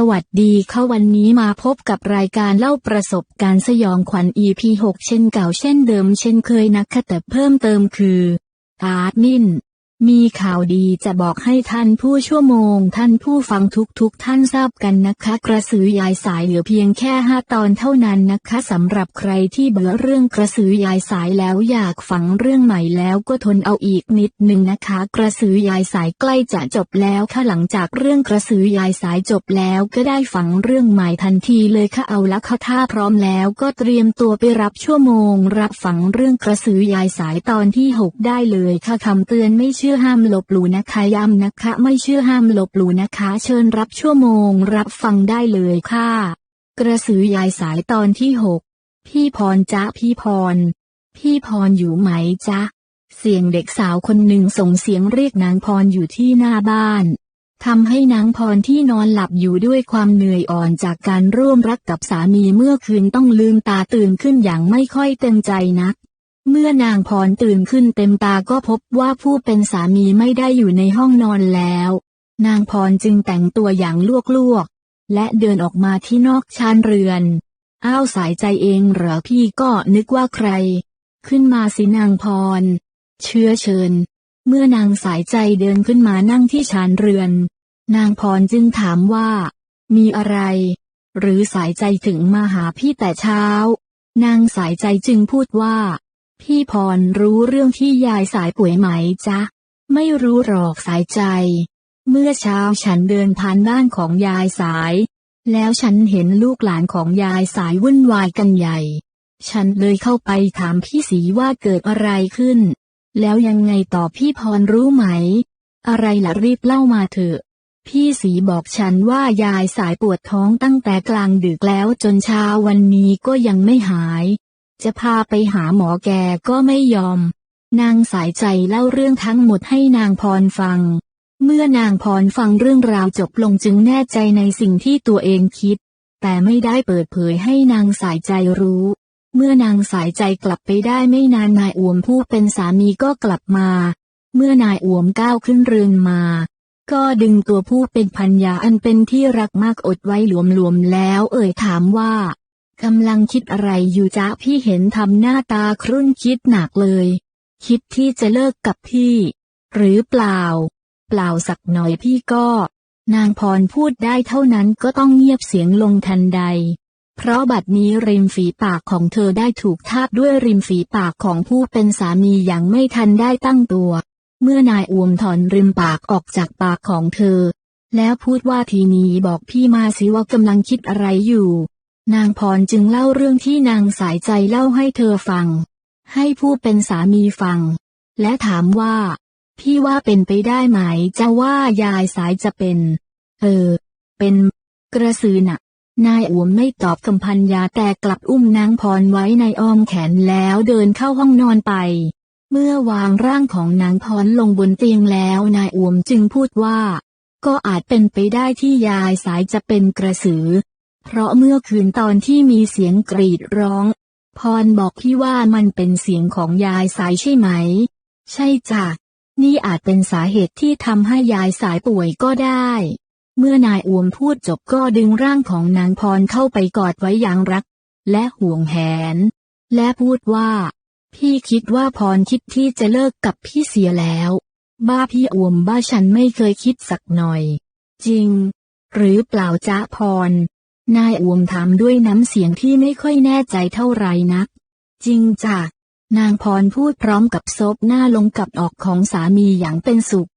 สวัสดีค่ะวันนี้มาพบกับรายการเล่าประสบการณ์สยองขวัญ EP 6 เช่นเก่าเช่นเดิมเช่นเคยนะคะแต่เพิ่มเติมคือ อาร์ตนิน มีข่าวดีจะบอกให้ท่านผู้ชั่วโมง ท่านผู้ฟังทุกๆทท่านทราบกันนะคะ กระสือยายสายเหลือเพียงแค่5ตอนเท่านั้นนะคะสำหรับใครที่เบื่อเรื่องกระสือยายสายแล้วอยากฟังเรื่องใหม่แล้วก็ทนเอาอีกนิดหนึ่งนะคะ กระสือยายสายใกล้จะจบแล้วค่ะหลังจากเรื่องกระสือยายสายจบแล้วก็ได้ฟังเรื่องใหม่ทันทีเลยค่ะเอาละค่ะถ้าพร้อมแล้วก็เตรียมตัวไปรับชั่วโมง รับฟังเรื่องกระสือยายสายตอนที่ 6 ได้เลยค่ะคำเตือนไม่เชื่อื่อห้ามลบหลู่นะคะย้ำนะคะ ไม่เชื่อห้ามลบหลู่นะคะ เชิญรับชั่วโมง รับฟังได้เลยค่ะ กระสือยายสายตอนที่6พี่พรจ๊ะพี่พร พี่พรอยู่ไหมจ๊ะ เสียงเด็กสาวคนหนึ่งส่งเสียงเรียกนางพรอยู่ที่หน้าบ้านทำให้นางพรที่นอนหลับอยู่ด้วยความเหนื่อยอ่อนจากการร่วมรักกับสามีเมื่อคืนต้องลืมตาตื่นขึ้นอย่างไม่ค่อยเต็มใจนัก เมื่อนางพรตื่นขึ้นเต็มตาก็พบว่าผู้เป็นสามีไม่ได้อยู่ในห้องนอนแล้ว นางพรจึงแต่งตัวอย่างลวกๆ และเดินออกมาที่นอกชานเรือน อ้าวสายใจเองเหรอพี่ก็นึกว่าใคร ขึ้นมาสินางพร เชื้อเชิญ เมื่อนางสายใจเดินขึ้นมานั่งที่ชานเรือน นางพรจึงถามว่า มีอะไร หรือสายใจถึงมาหาพี่แต่เช้า นางสายใจจึงพูดว่า พี่พรรู้เรื่องที่ยายสายป่วยไหมจ๊ะ ไม่รู้หรอกสายใจ เมื่อเช้าฉันเดินผ่านบ้านของยายสาย แล้วฉันเห็นลูกหลานของยายสายวุ่นวายกันใหญ่ ฉันเลยเข้าไปถามพี่สีว่าเกิดอะไรขึ้น แล้วยังไงต่อพี่พรรู้ไหม อะไรล่ะรีบเล่ามาเถอะพี่สีบอกฉันว่ายายสายปวดท้องตั้งแต่กลางดึกแล้วจนเช้าวันนี้ก็ยังไม่หาย จะพาไปหาหมอแกก็ไม่ยอม นางสายใจเล่าเรื่องทั้งหมดให้นางพรฟัง เมื่อนางพรฟังเรื่องราวจบลงจึงแน่ใจในสิ่งที่ตัวเองคิด แต่ไม่ได้เปิดเผยให้นางสายใจรู้ เมื่อนางสายใจกลับไปได้ไม่นานนายอวมผู้เป็นสามีก็กลับมา เมื่อนายอวมก้าวขึ้นเรือนมา ก็ดึงตัวผู้เป็นพันยาอันเป็นที่รักมากอดไว้หลวมๆแล้วเอ่ยถามว่า กำลังคิดอะไรอยู่จ๊ะพี่เห็นทำหน้าตาครุ่นคิดหนักเลย คิดที่จะเลิกกับพี่ หรือเปล่า เปล่าสักหน่อยพี่ก็ นางพรพูดได้เท่านั้นก็ต้องเงียบเสียงลงทันใด เพราะบัดนี้ริมฝีปากของเธอได้ถูกทาบด้วยริมฝีปากของผู้เป็นสามีอย่างไม่ทันได้ตั้งตัว เมื่อนายอวมถอนริมปากออกจากปากของเธอ แล้วพูดว่าทีนี้บอกพี่มาสิว่ากำลังคิดอะไรอยู่ นางพรจึงเล่าเรื่องที่นางสายใจเล่าให้เธอฟัง ให้ผู้เป็นสามีฟัง และถามว่า พี่ว่าเป็นไปได้ไหมจะว่ายายสายจะเป็น เออ เป็น กระสือน่ะ นายอวมไม่ตอบคำพันยาแต่กลับอุ้มนางพรไว้ในอ้อมแขนแล้วเดินเข้าห้องนอนไป เมื่อวางร่างของนางพรลงบนเตียงแล้วนายอวมจึงพูดว่า ก็อาจเป็นไปได้ที่ยายสายจะเป็นกระสือ เพราะเมื่อคืนตอนที่มีเสียงกรีดร้อง พรบอกพี่ว่ามันเป็นเสียงของยายสายใช่ไหม ใช่จ้ะ นี่อาจเป็นสาเหตุที่ทำให้ยายสายป่วยก็ได้ เมื่อนายอวมพูดจบก็ดึงร่างของนางพรเข้าไปกอดไว้อย่างรัก และห่วงแหน และพูดว่า พี่คิดว่าพรคิดที่จะเลิกกับพี่เสียแล้ว บ้าพี่อวมบ้าฉันไม่เคยคิดสักหน่อย จริง หรือเปล่าจ๊ะพร นายอวมถามด้วยน้ำเสียงที่ไม่ค่อยแน่ใจเท่าไหร่นัก จริงจ้ะ นางพรพูดพร้อมกับซบหน้าลงกับออกของสามีอย่างเป็นสุข